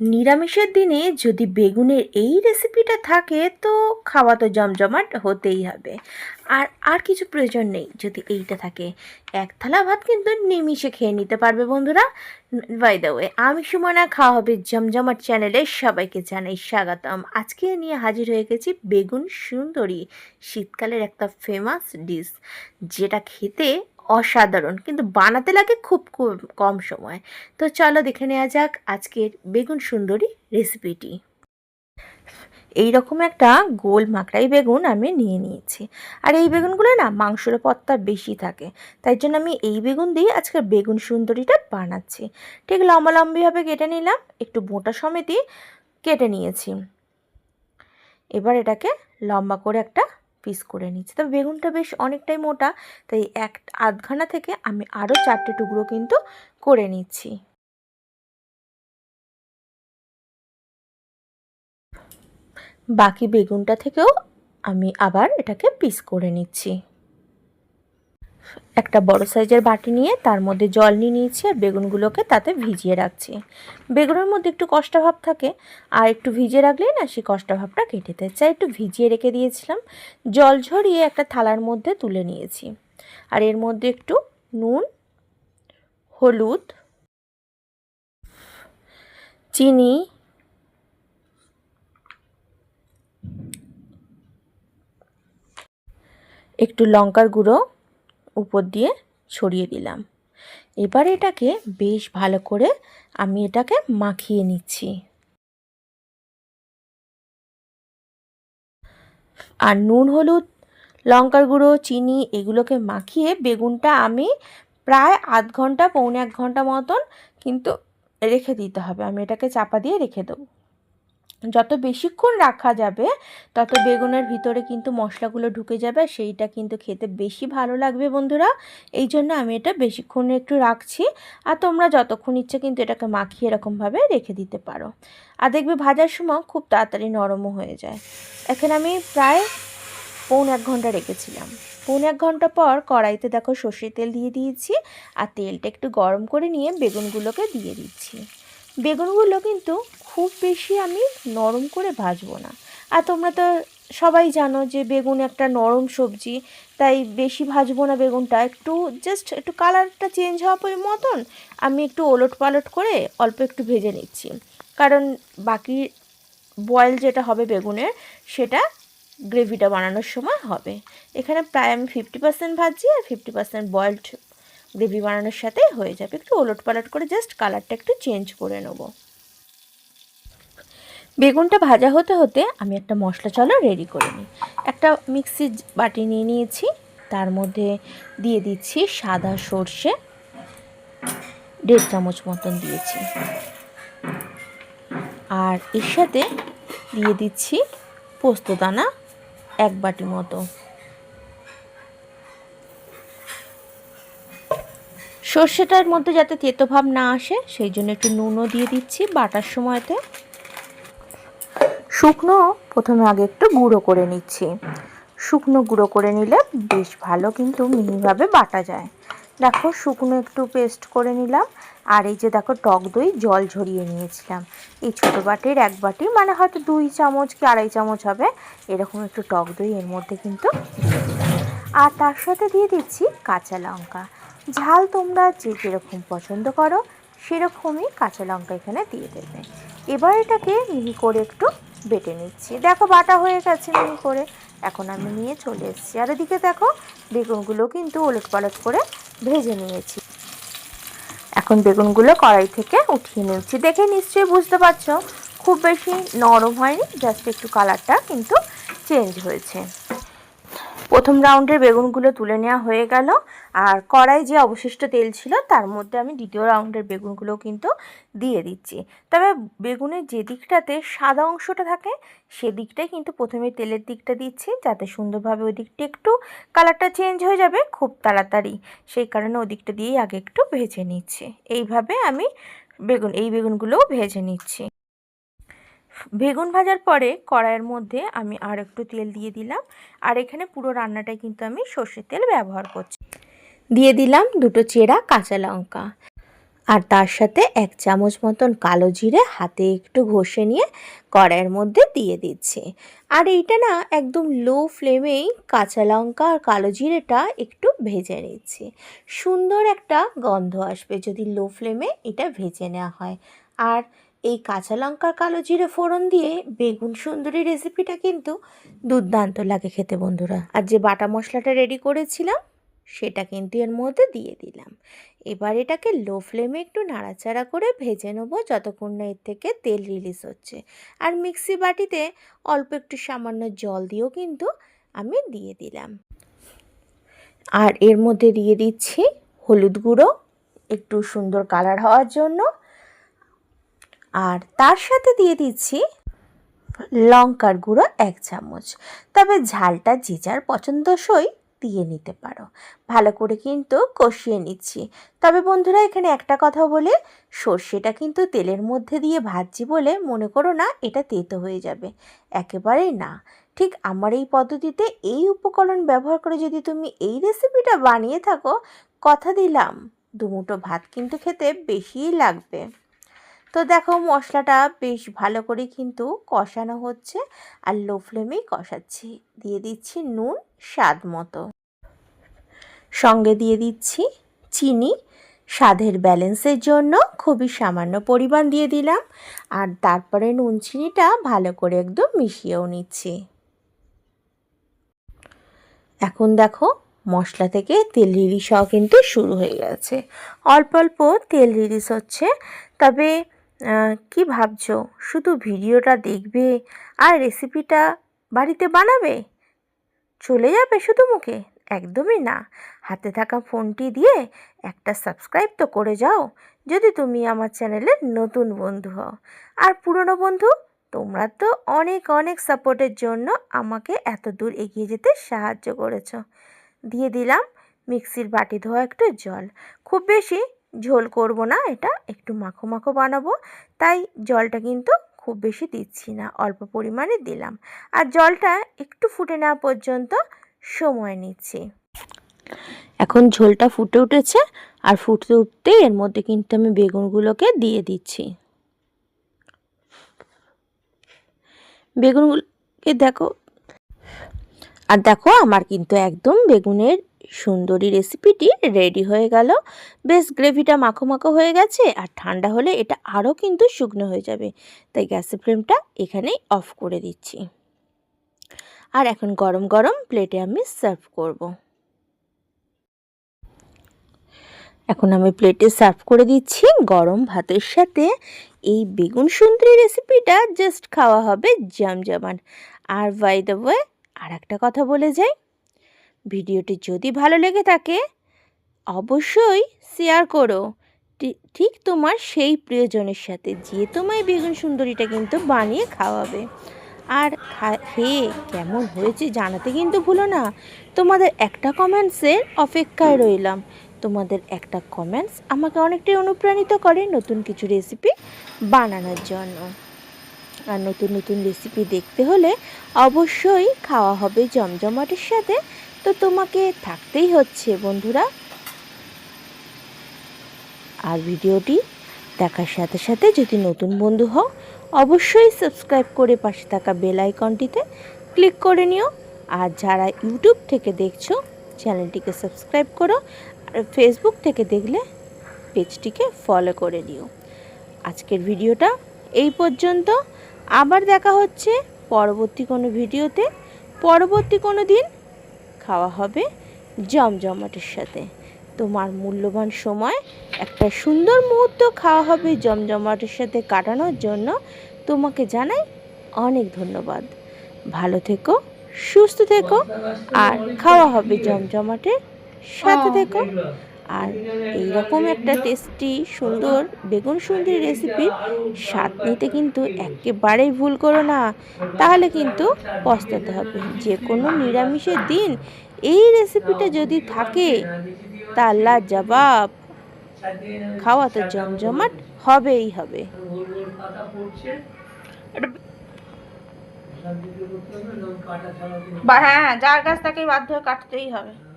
নিরামিষের দিনে যদি বেগুনের এই রেসিপিটা থাকে, তো খাওয়া তো জমজমাট হতেই হবে। আর আর কিছু প্রয়োজন নেই যদি এইটা থাকে। এক থালা ভাত কিন্তু নিমিষে খেয়ে নিতে পারবে বন্ধুরা। বাই দ্য ওয়ে আমি সুমনা, খাওয়া হবে জমজমাট চ্যানেলে সবাইকে জানাই স্বাগতম। আজকে নিয়ে হাজির হয়ে গেছি বেগুন সুন্দরী, শীতকালের একটা ফেমাস ডিশ যেটা খেতে অসাধারণ, কিন্তু বানাতে লাগে খুব কম- সময়। তো চলো দেখে নেওয়া যাক আজকের বেগুন সুন্দরী রেসিপিটি এই রকম একটা গোল মাকড়াই বেগুন আমি নিয়ে নিয়েছি। আর এই বেগুনগুলো না মাংসর পত্তা বেশি থাকে, তাই জন্য আমি এই বেগুন দিয়ে আজকে বেগুন সুন্দরীটা বানাচ্ছি। ঠিক লম্বা লম্বিভাবে কেটে নিলাম, একটু মোটা সমেতই কেটে নিয়েছি। এবার এটাকে লম্বা করে একটা পিস করে নিচ্ছি। তবে বেগুনটা বেশ অনেকটাই মোটা, তাই এক আধখানা থেকে আমি আরও চারটে টুকরো কিন্তু করে নিচ্ছি। বাকি বেগুনটা থেকেও আমি আবার এটাকে পিস করে নিচ্ছি। একটা বড় সাইজের বাটি নিয়ে তার মধ্যে জল নিয়ে নিয়েছি আর বেগুনগুলোকে তাতে ভিজিয়ে রাখছি। বেগুনের মধ্যে একটু কষ্ট ভাব থাকে, আর একটু ভিজিয়ে রাখলেই না সেই কষ্ট ভাবটা কেটে দেয় চাই একটু ভিজিয়ে রেখে দিয়েছিলাম। জল ঝরিয়ে একটা থালার মধ্যে তুলে নিয়েছি। আর এর মধ্যে একটু নুন, হলুদ, চিনি, একটু লঙ্কার গুঁড়ো উপর দিয়ে ছড়িয়ে দিলাম। এবার এটাকে বেশ ভালো করে আমি এটাকে মাখিয়ে নিচ্ছি। আর নুন, হলুদ, লঙ্কার গুঁড়ো, চিনি এগুলোকে মাখিয়ে বেগুনটা আমি প্রায় আধ ঘণ্টা, পৌনে এক ঘণ্টা মতন কিন্তু রেখে দিতে হবে। আমি এটাকে চাপা দিয়ে রেখে দেবো। যত বেশিক্ষণ রাখা যাবে, তত বেগুনের ভিতরে কিন্তু মশলাগুলো ঢুকে যাবে সেইটা কিন্তু খেতে বেশি ভালো লাগবে বন্ধুরা। এই জন্য আমি এটা বেশিক্ষণ একটু রাখছি, আর তোমরা যতক্ষণ ইচ্ছে কিন্তু এটাকে মাখিয়ে এরকমভাবে রেখে দিতে পারো। আর দেখবে ভাজার সময় খুব তাড়াতাড়ি নরমও হয়ে যায়। এখানে আমি প্রায় পৌন এক ঘণ্টা রেখেছিলাম। পৌন এক ঘণ্টা পর কড়াইতে দেখো সর্ষের তেল দিয়ে দিয়েছি, আর তেলটা একটু গরম করে নিয়ে বেগুনগুলোকে দিয়ে দিচ্ছি। বেগুনগুলো কিন্তু খুব বেশি আমি নরম করে ভাজবো না। আর তোমরা তো সবাই জানো যে বেগুন একটা নরম সবজি, তাই বেশি ভাজবো না বেগুনটা। একটু জাস্ট একটু কালারটা চেঞ্জ হওয়ার মতন আমি একটু ওলট পালট করে অল্প একটু ভেজে নিচ্ছি। কারণ বাকি বয়েল যেটা হবে বেগুনের, সেটা গ্রেভিটা বানানোর সময় হবে। এখানে প্রায় আমি ফিফটি পার্সেন্ট ভাজছি আর ফিফটি পার্সেন্ট বয়েলড গ্রেভি বানানোর সাথে হয়ে যাবে। একটু ওলট পালট করে জাস্ট কালারটা একটু চেঞ্জ করে নেব। বেগুনটা ভাজা হতে হতে আমি একটা মশলা চলো রেডি করে নিই। একটা মিক্সি বাটি নিয়ে নিয়েছি, তার মধ্যে দিয়ে দিচ্ছি সাদা সর্ষে, দেড় চামচ মতন দিয়েছি। আর এর সাথে দিয়ে দিচ্ছি পোস্তদানা এক বাটি মতো। সর্ষেটার মধ্যে যাতে তেতো ভাব না আসে, সেই জন্য একটু নুনও দিয়ে দিচ্ছি বাটার সময়তে। শুকনো, প্রথমে আগে একটু গুঁড়ো করে নিচ্ছি। শুকনো গুঁড়ো করে নিলে বেশ ভালো কিন্তু মিহিভাবে বাটা যায়। দেখো, শুকনো একটু পেস্ট করে নিলাম। আর এই যে দেখো, টক দই জল ঝরিয়ে নিয়েছিলাম। এই ছোটো বাটির এক বাটি মানে হয়তো দুই চামচ কি আড়াই চামচ হবে, এরকম একটু টক দই এর মধ্যে কিন্তু। আর তার সাথে দিয়ে দিচ্ছি কাঁচা লঙ্কা। ঝাল তোমরা যে যেরকম পছন্দ করো, সেরকমই কাঁচা লঙ্কা এখানে দিয়ে দেবে। এবার এটাকে মিহি করে একটু বেটে নিচ্ছি। দেখো বাটা হয়ে গেছে মিহি করে। এখন আমি নিয়ে চলে এসেছি। আর এদিকে দেখো, বেগুনগুলো কিন্তু ওলট পালট করে ভেজে নিয়েছি। এখন বেগুনগুলো কড়াই থেকে উঠিয়ে নিচ্ছি। দেখে নিশ্চয়ই বুঝতে পারছ, খুব বেশি নরম হয়নি, জাস্ট একটু কালারটা কিন্তু চেঞ্জ হয়েছে। প্রথম রাউন্ডের বেগুনগুলো তুলে নেওয়া হয়ে গেল। আর কড়াই যে অবশিষ্ট তেল ছিল, তার মধ্যে আমি দ্বিতীয় রাউন্ডের বেগুনগুলো কিন্তু দিয়ে দিচ্ছি। তবে বেগুনের যে দিকটাতে সাদা অংশটা থাকে সেদিকটাই কিন্তু প্রথমে তেলের দিকটা দিচ্ছি, যাতে সুন্দরভাবে ওই দিকটা একটু কালারটা চেঞ্জ হয়ে যাবে খুব তাড়াতাড়ি। সেই কারণে ওই দিকটা দিয়েই আগে একটু ভেজে নিচ্ছি। এইভাবে আমি বেগুন, এই বেগুনগুলোও ভেজে নিচ্ছি। বেগুন ভাজার পরে কড়াইয়ের মধ্যে আমি আর একটু তেল দিয়ে দিলাম। আর এখানে পুরো রান্নাটাই কিন্তু আমি সর্ষের তেল ব্যবহার করছি। দিয়ে দিলাম দুটো চেরা কাঁচা লঙ্কা। আর তার সাথে এক চামচ মতন কালো জিরে হাতে একটু ঘষে নিয়ে কড়াইয়ের মধ্যে দিয়ে দিচ্ছি। আর এইটা না একদম লো ফ্লেমেই কাঁচা লঙ্কা আর কালো জিরেটা একটু ভেজে নিচ্ছি। সুন্দর একটা গন্ধ আসবে যদি লো ফ্লেমে এটা ভেজে নেওয়া হয়। আর এই কাঁচা লঙ্কার কালো জিরে ফোড়ন দিয়ে বেগুন সুন্দরী রেসিপিটা কিন্তু দুর্দান্ত লাগে খেতে বন্ধুরা। আর যে বাটা মশলাটা রেডি করেছিলাম, সেটা কিন্তু এর মধ্যে দিয়ে দিলাম। এবার এটাকে লো ফ্লেমে একটু নাড়াচাড়া করে ভেজে নেব যতক্ষণ না এর থেকে তেল রিলিজ হচ্ছে। আর মিক্সি বাটিতে অল্প একটু সামান্য জল দিয়েও কিন্তু আমি দিয়ে দিলাম। আর এর মধ্যে দিয়ে দিচ্ছি হলুদ গুঁড়ো, একটু সুন্দর কালার হওয়ার জন্য। আর তার সাথে দিয়ে দিচ্ছি লঙ্কার গুঁড়ো এক চামচ। তবে ঝালটা যে যার পছন্দসই দিয়ে নিতে পারো। ভালো করে কিন্তু কষিয়ে নিচ্ছি। তবে বন্ধুরা, এখানে একটা কথা বলে, সর্ষেটা কিন্তু তেলের মধ্যে দিয়ে ভাজছি বলে মনে করো না, এটা তেতো হয়ে যাবে। একেবারেই না। ঠিক আমার এই পদ্ধতিতে এই উপকরণ ব্যবহার করে যদি তুমি এই রেসিপিটা বানিয়ে থাকো, কথা দিলাম দুমুটো ভাত কিন্তু খেতে বেশিই লাগবে। তো দেখো মশলাটা বেশ ভালো করে কিন্তু কষানো হচ্ছে আর লো ফ্লেমেই কষাচ্ছি। দিয়ে দিচ্ছি নুন স্বাদ মতো। সঙ্গে দিয়ে দিচ্ছি চিনি। স্বাদের ব্যালেন্সের জন্য খুবই সামান্য পরিমাণ দিয়ে দিলাম আর তারপরে নুন চিনিটা ভালো করে একদম মিশিয়েও নিচ্ছি। এখন দেখো মশলা থেকে তেল রিলিজ হওয়া কিন্তু শুরু হয়ে গেছে। অল্প অল্প তেল রিলিজ হচ্ছে, তবে কি ভাবছ? শুধু ভিডিওটা দেখবে আর রেসিপিটা বাড়িতে বানাবে? চলে যাবে শুধু মুখে? একদমই না। হাতে থাকা ফোনটি দিয়ে একটা সাবস্ক্রাইব তো করে যাও, যদি তুমি আমার চ্যানেলের নতুন বন্ধু হও। আর পুরনো বন্ধু, তোমরা তো অনেক অনেক সাপোর্টের জন্য আমাকে এত দূর এগিয়ে যেতে সাহায্য করেছ। দিয়ে দিলাম, মিক্সির বাটি ধোয়া একটু জল। খুব বেশি ঝোল করব না, এটা একটু মাখো মাখো বানাবো। তাই জলটা কিন্তু খুব বেশি দিচ্ছি না, অল্প পরিমাণে দিলাম। আর জলটা একটু ফুটে নেওয়া পর্যন্ত সময় নিচ্ছি। এখন ঝোলটা ফুটে উঠেছে, আর ফুটতে উঠতে এর মধ্যে কিন্তু আমি বেগুনগুলোকে দিয়ে দিচ্ছি। বেগুনগুলোকে দেখো, আর দেখো আমার কিন্তু একদম বেগুনের সুন্দরী রেসিপিটি রেডি হয়ে গেল। বেশ গ্রেভিটা মাখো মাখো হয়ে গেছে আর ঠান্ডা হলে এটা আরও কিন্তু শুকনো হয়ে যাবে। তাই গ্যাসের ফ্লেমটা এখানেই অফ করে দিচ্ছি। আর এখন গরম গরম প্লেটে আমি সার্ভ করব। এখন আমি প্লেটে সার্ভ করে দিচ্ছি গরম ভাতের সাথে। এই বেগুন সুন্দরী রেসিপিটা জাস্ট খাওয়া হবে জমজমান আর বাই দ্য ওয়ে আর একটা কথা বলে যাই। ভিডিওটি যদি ভালো লেগে থাকে, অবশ্যই শেয়ার করো। ঠিক তোমার সেই প্রিয়জনের সাথে যে তোমায় বেগুন সুন্দরীটা কিন্তু বানিয়ে খাওয়াবে। আর খেয়ে কেমন হয়েছে জানাতে কিন্তু ভুলো না। তোমাদের একটা কমেন্টসের অপেক্ষায় রইলাম। তোমাদের একটা কমেন্টস আমাকে অনেকটাই অনুপ্রাণিত করে নতুন কিছু রেসিপি বানানোর জন্য। আর নতুন নতুন রেসিপি দেখতে হলে অবশ্যই খাওয়া হবে জমজমাটের সাথে। তো তোমাকে থাকতেই হচ্ছে, বন্ধুরা। আর ভিডিওটি দেখার সাথে সাথে যদি নতুন বন্ধু হও, অবশ্যই সাবস্ক্রাইব করে পাশে থাকা বেল আইকনটিতে ক্লিক করে নিও। আর যারা ইউটিউব থেকে দেখছ, চ্যানেলটিকে সাবস্ক্রাইব করো। আর ফেসবুক থেকে দেখলে, পেজটিকে ফলো করে নিও। আজকের ভিডিওটা এই পর্যন্ত। আবার দেখা হচ্ছে পরবর্তী কোনো ভিডিওতে। পরবর্তী কোনো দিন খাওয়া হবে জমজমাটের সাথে। তোমার মূল্যবান সময় একটা সুন্দর মুহূর্ত খাওয়া হবে জমজমাটের সাথে কাটানোর জন্য। তোমাকে জানাই অনেক ধন্যবাদ। ভালো থেকো সুস্থ থেকো আর খাওয়া হবে জমজমাটের সাথে থেকো। আর এইরকম একটা টেস্টি সুন্দর, বেগুন সুন্দরী রেসিপির স্বাদ নিতে কিন্তু একেবারেই ভুল করো না। তাহলে কিন্তু পস্তাতে হবে। যে কোনো নিরামিষের দিন এই রেসিপিটা যদি থাকে তা জবাব খাওয়া তো জমজমাট হবেই হবে। হ্যাঁ যার গাছ তাকে বাধ্য কাটতেই হবে।